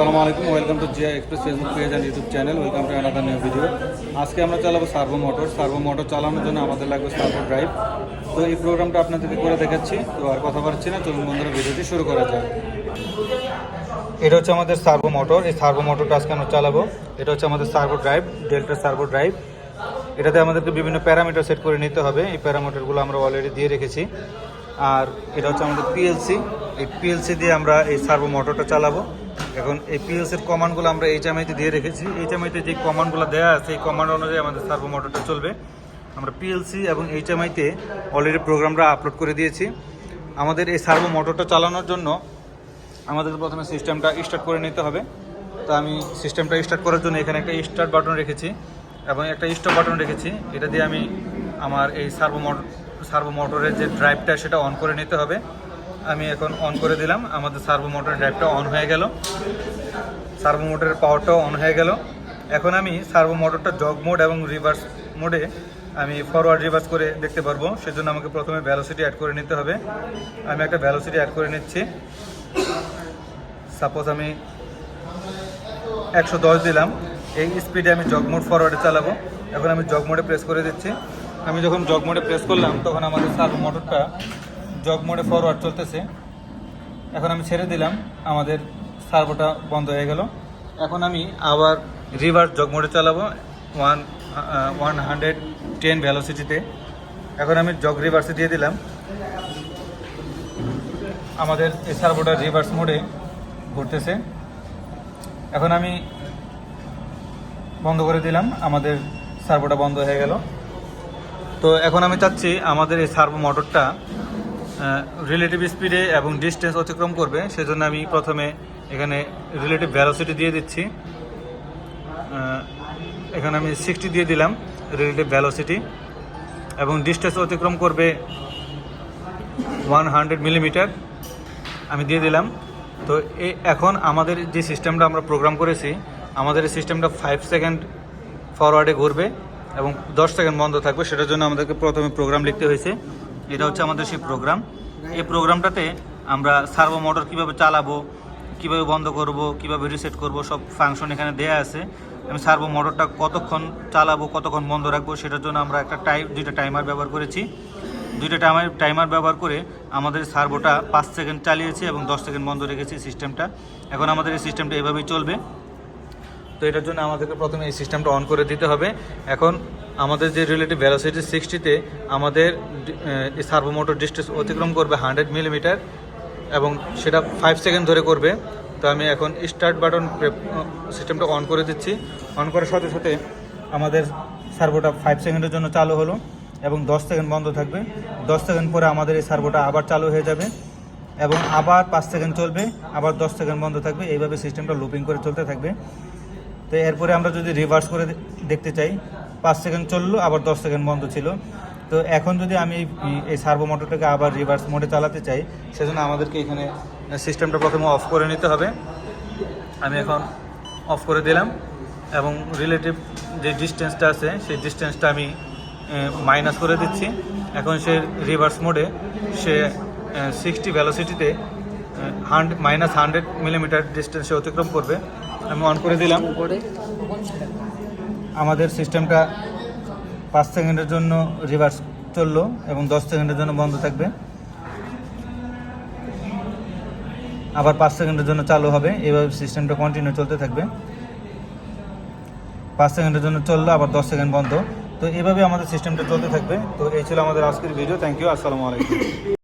আসসালামু আলাইকুম, welcome to Zia express Facebook page and YouTube channel welcome to another new video আজকে আমরা চালাবো সার্ভো মোটর। সার্ভো মোটর চালানোর জন্য আমাদের লাগবে সার্ভো ড্রাইভ। তো এই প্রোগ্রামটা আপনাদেরকে করে দেখাচ্ছি। তো আর কথা বলছি না, চলুন বন্ধুরা ভিডিওটি শুরু করা যাক। এটা হচ্ছে আমাদের সার্ভো মোটর। এই সার্ভো মোটরটা আজকে আমরা চালাবো। এটা হচ্ছে আমাদের servo drive, delta servo drive. এটাতে আমাদেরকে বিভিন্ন প্যারামিটার সেট করে নিতে হবে। এই প্যারামিটারগুলো আমরা অলরেডি দিয়ে রেখেছি। আর এটা হচ্ছে আমাদের পিএলসি এই পিএলসি দিয়ে আমরা এই সার্ভো মোটরটা চালাবো। এখন এই পিএলসির কমান্ডগুলো আমরা এইচএমআইতে দিয়ে রেখেছি। এইচএমআইতে যে কমান্ডগুলো দেওয়া আছে, এই কমান্ড অনুযায়ী আমাদের সার্ভো মোটরটা চলবে। আমরা পিএলসি এবং এইচএমআইতে অলরেডি প্রোগ্রামটা আপলোড করে দিয়েছি। আমাদের এই সার্ভো মোটরটা চালানোর জন্য আমাদের প্রথমে সিস্টেমটা স্টার্ট করে নিতে হবে। তো আমি সিস্টেমটা স্টার্ট করার জন্য এখানে একটা স্টার্ট বাটন রেখেছি এবং একটা স্টপ বাটন রেখেছি। এটা দিয়ে আমি আমার এই সার্ভো মোটর সার্ভো মোটরের যে ড্রাইভটা সেটা অন করে নিতে হবে। আমি এখন অন করে দিলাম। আমাদের সার্ভো মোটরের ড্রাইভটা অন হয়ে গেল। সার্ভো মোটরের পাওয়ারটাও অন হয়ে গেল। এখন আমি সার্ভো মোটরটা জগ মোড এবং রিভার্স মোডে আমি ফরওয়ার্ড রিভার্স করে দেখতে পারব। সেজন্য আমাকে প্রথমে ভ্যালোসিটি অ্যাড করে নিতে হবে। আমি একটা ভ্যালোসিটি অ্যাড করে নিচ্ছি। সাপোজ আমি একশো দশ দিলাম। এই স্পিডে আমি জগ মোড ফরওয়ার্ডে চালাবো। এখন আমি জগ মোডে প্রেস করে দিচ্ছি। আমি যখন জগ মোডে প্রেস করলাম, তখন আমাদের সার্ভো মোটরটা জগ মোডে ফরওয়ার্ড চলতেছে। এখন আমি ছেড়ে দিলাম, আমাদের সার্ভোটা বন্ধ হয়ে গেল। এখন আমি আবার রিভার্স জগ মোডে চালাবো ওয়ান ওয়ান হান্ড্রেড টেন ভ্যালোসিটিতে এখন আমি জগ রিভার্সে দিয়ে দিলাম। আমাদের এই সার্ভোটা রিভার্স মোডে ঘুরতেছে। এখন আমি বন্ধ করে দিলাম, আমাদের সার্ভোটা বন্ধ হয়ে গেল। তো এখন আমি চাচ্ছি আমাদের এই সার্ভো মোটরটা রিলেটিভ স্পিডে এবং ডিস্টেন্স অতিক্রম করবে, সেজন্য আমি প্রথমে এখানে রিলেটিভ ভ্যালোসিটি দিয়ে দিচ্ছি। এখানে আমি সিক্সটি দিয়ে দিলাম রিলেটিভ ভ্যালোসিটি এবং ডিস্টেন্স অতিক্রম করবে ওয়ান হান্ড্রেড মিলিমিটার আমি দিয়ে দিলাম। তো এখন আমাদের যে সিস্টেমটা আমরা প্রোগ্রাম করেছি, আমাদের এই সিস্টেমটা ফাইভ সেকেন্ড ফরওয়ার্ডে ঘুরবে এবং দশ সেকেন্ড বন্ধ থাকবে, সেটার জন্য আমাদেরকে প্রথমে প্রোগ্রাম লিখতে হয়েছে। এটা হচ্ছে আমাদের সেই প্রোগ্রাম। এই প্রোগ্রামটাতে আমরা সার্ভো মোটর কীভাবে চালাবো, কীভাবে বন্ধ করব, কীভাবে রিসেট করব, সব ফাংশন এখানে দেয়া আছে। আমি সার্ভো মোটরটা কতক্ষণ চালাবো, কতক্ষণ বন্ধ রাখব, সেটার জন্য আমরা একটা টাইম দুইটা টাইমার ব্যবহার করেছি। দুইটা টাইমার টাইমার ব্যবহার করে আমাদের সার্ভোটা পাঁচ সেকেন্ড চালিয়েছি এবং দশ সেকেন্ড বন্ধ রেখেছি সিস্টেমটা এখন আমাদের এই সিস্টেমটা এভাবেই চলবে। তো এটার জন্য আমাদেরকে প্রথমে এই সিস্টেমটা অন করে দিতে হবে। এখন আমাদের যে রিলেটিভ ভ্যালোসিটি সিক্সটিতে আমাদের ডি- এই সার্ভো মোটর ডিস্টেন্স অতিক্রম করবে হান্ড্রেড মিলিমিটার এবং সেটা ফাইভ সেকেন্ড ধরে করবে। তো আমি এখন স্টার্ট বাটন সিস্টেমটা অন করে দিচ্ছি। অন করার সাথে সাথে আমাদের সার্ভোটা ফাইভ সেকেন্ডের জন্য চালু হলো এবং দশ সেকেন্ড বন্ধ থাকবে। দশ সেকেন্ড পরে আমাদের এই সার্ভোটা আবার চালু হয়ে যাবে এবং আবার পাঁচ সেকেন্ড চলবে, আবার দশ সেকেন্ড বন্ধ থাকবে। এইভাবে সিস্টেমটা লুপিং করে চলতে থাকবে। তো এরপরে আমরা যদি রিভার্স করে দেখতে চাই, পাঁচ সেকেন্ড চলল, আবার দশ সেকেন্ড বন্ধ ছিল। তো এখন যদি আমি এই- সার্ভো মোটরটাকে আবার রিভার্স মোডে চালাতে চাই, সেজন্য আমাদেরকে এখানে সিস্টেমটা প্রথমে অফ করে নিতে হবে। আমি এখন অফ করে দিলাম, এবং রিলেটিভ যে ডিস্টেন্সটা আছে, সেই ডিস্টেন্সটা আমি মাইনাস করে দিচ্ছি। এখন সে রিভার্স মোডে সে সিক্সটি ভ্যালোসিটিতে হান্ড মাইনাস হান্ড্রেড মিলিমিটার ডিস্টেন্সে অতিক্রম করবে। আমি অন করে দিলাম। আমাদের সিস্টেমটা পাঁচ সেকেন্ডের জন্য রিভার্স চলল এবং দশ সেকেন্ডের জন্য বন্ধ থাকবে। আবার পাঁচ সেকেন্ডের জন্য চালু হবে। এভাবে সিস্টেমটা কন্টিনিউ চলতে থাকবে। পাঁচ সেকেন্ডের জন্য চলল আবার দশ সেকেন্ড বন্ধ। তো এভাবে আমাদের সিস্টেমটা চলতে থাকবে। তো এই ছিল আমাদের আজকের ভিডিও থ্যাংক ইউ আসসালামু আলাইকুম।